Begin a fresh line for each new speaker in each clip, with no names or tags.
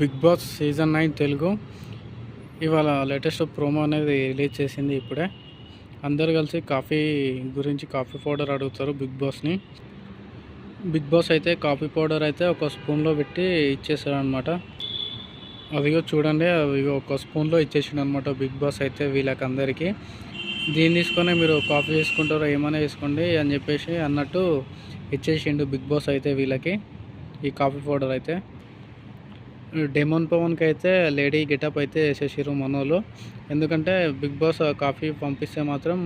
Bigg Boss season nine Telugu. ఇవాళ latest promo అనేది release చేసింది ఇప్పుడే. అందరు కలిసి కాఫీ గురించి కాఫీ పౌడర్ అడుగుతారు బిగ్ బాస్ని. బిగ్ బాస్ అయితే కాఫీ పౌడర్ అయితే ఒక స్పూన్లో పెట్టి ఇచ్చేసాడు అనమాట అదిగో చూడండి అదిగో ఒక స్పూన్లో ఇచ్చేసాడు అనమాట బిగ్ బాస్ అయితే వీళ్ళకి అందరికీ దీన్ని తీసుకొని మీరు కాఫీ వేసుకుంటారో ఏమైనా వేసుకోండి అని చెప్పేసి అన్నట్టు ఇచ్చేసిండు బిగ్ బాస్ అయితే వీళ్ళకి ఈ కాఫీ పౌడర్ అయితే. డెమోన్ పవన్కి అయితే లేడీ గెటప్ అయితే వేసేసారు మనోళ్ళు. ఎందుకంటే బిగ్ బాస్ కాఫీ పంపిస్తే మాత్రం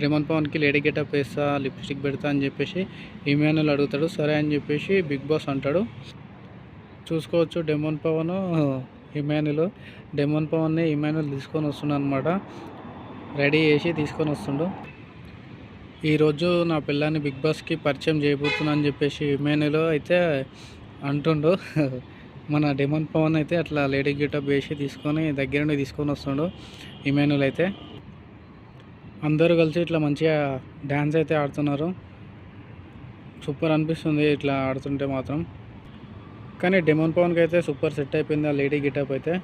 డెమోన్ పవన్కి లేడీ గెటప్ వేస్తా లిప్స్టిక్ పెడతా అని చెప్పేసి ఇమానుల్ అడుగుతాడు. సరే అని చెప్పేసి బిగ్ బాస్ అంటాడు. చూసుకోవచ్చు డెమోన్ పవన్ ఇమానుల్ డెమోన్ పవన్ని ఇమానుల్ తీసుకొని వస్తున్నాడు అనమాట రెడీ చేసి తీసుకొని వస్తుండు. ఈరోజు నా పిల్లాన్ని బిగ్ బాస్కి పరిచయం చేయబోతున్నా అని చెప్పేసి ఇమానుల్ అయితే అంటుండు. మన డెమన్ పవన్ అయితే అట్లా లేడీ గెటప్ వేసి తీసుకొని దగ్గర నుండి తీసుకొని వస్తుండు ఇమానుల్ అయితే. అందరూ కలిసి ఇట్లా మంచిగా డ్యాన్స్ అయితే ఆడుతున్నారు. సూపర్ అనిపిస్తుంది ఇట్లా ఆడుతుంటే మాత్రం. కానీ డెమన్ పవన్కి అయితే సూపర్ సెట్ అయిపోయింది ఆ లేడీ గెటప్ అయితే.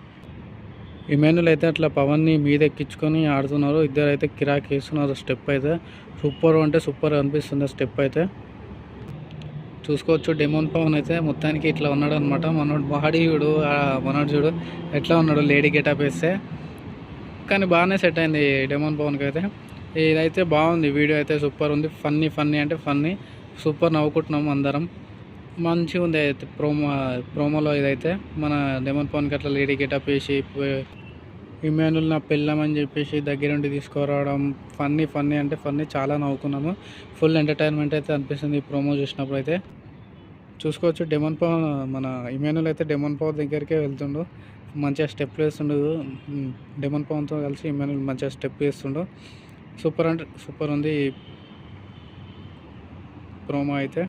ఇమానుల్ అయితే అట్లా పవన్ని మీద ఎక్కించుకొని ఆడుతున్నారు. ఇద్దరు అయితే కిరాక్ వేస్తున్నారు స్టెప్ అయితే. సూపర్ అంటే సూపర్ అనిపిస్తుంది స్టెప్ అయితే. చూసుకోవచ్చు. డెమోన్ పవన్ అయితే మొత్తానికి ఇట్లా ఉన్నాడు అనమాట మనోడు బాడీ చూడు మనోడు చూడు ఎట్లా ఉన్నాడు లేడీ గెటప్ వేస్తే. కానీ బాగానే సెట్ అయింది డెమోన్ పవన్కి అయితే. ఇదైతే బాగుంది వీడియో అయితే సూపర్ ఉంది. ఫన్నీ ఫన్నీ అంటే ఫన్నీ. సూపర్ నవ్వుకుంటున్నాం అందరం. మంచిగా ఉంది అయితే ప్రోమో ప్రోమోలో ఇదైతే. మన డెమోన్ పవన్కి అట్లా లేడీ గెటప్ వేసి ఇమానుల్ నా పెళ్ళమని చెప్పేసి దగ్గరుండి తీసుకురావడం ఫన్నీ ఫన్నీ అంటే ఫన్నీ చాలా నవ్వుకున్నాము ఫుల్ ఎంటర్టైన్మెంట్ అయితే అనిపిస్తుంది ఈ ప్రోమో చూసినప్పుడు అయితే. చూసుకోవచ్చు డెమన్ పవన్ మన ఇమానుల్ అయితే డెమన్ పవన్ దగ్గరికే వెళ్తుండు. మంచిగా స్టెప్ వేస్తుండు. డెమన్ పవన్తో కలిసి ఇమానుల్ మంచిగా స్టెప్ వేస్తుండు. సూపర్ అంటే సూపర్ ఉంది ప్రోమో అయితే.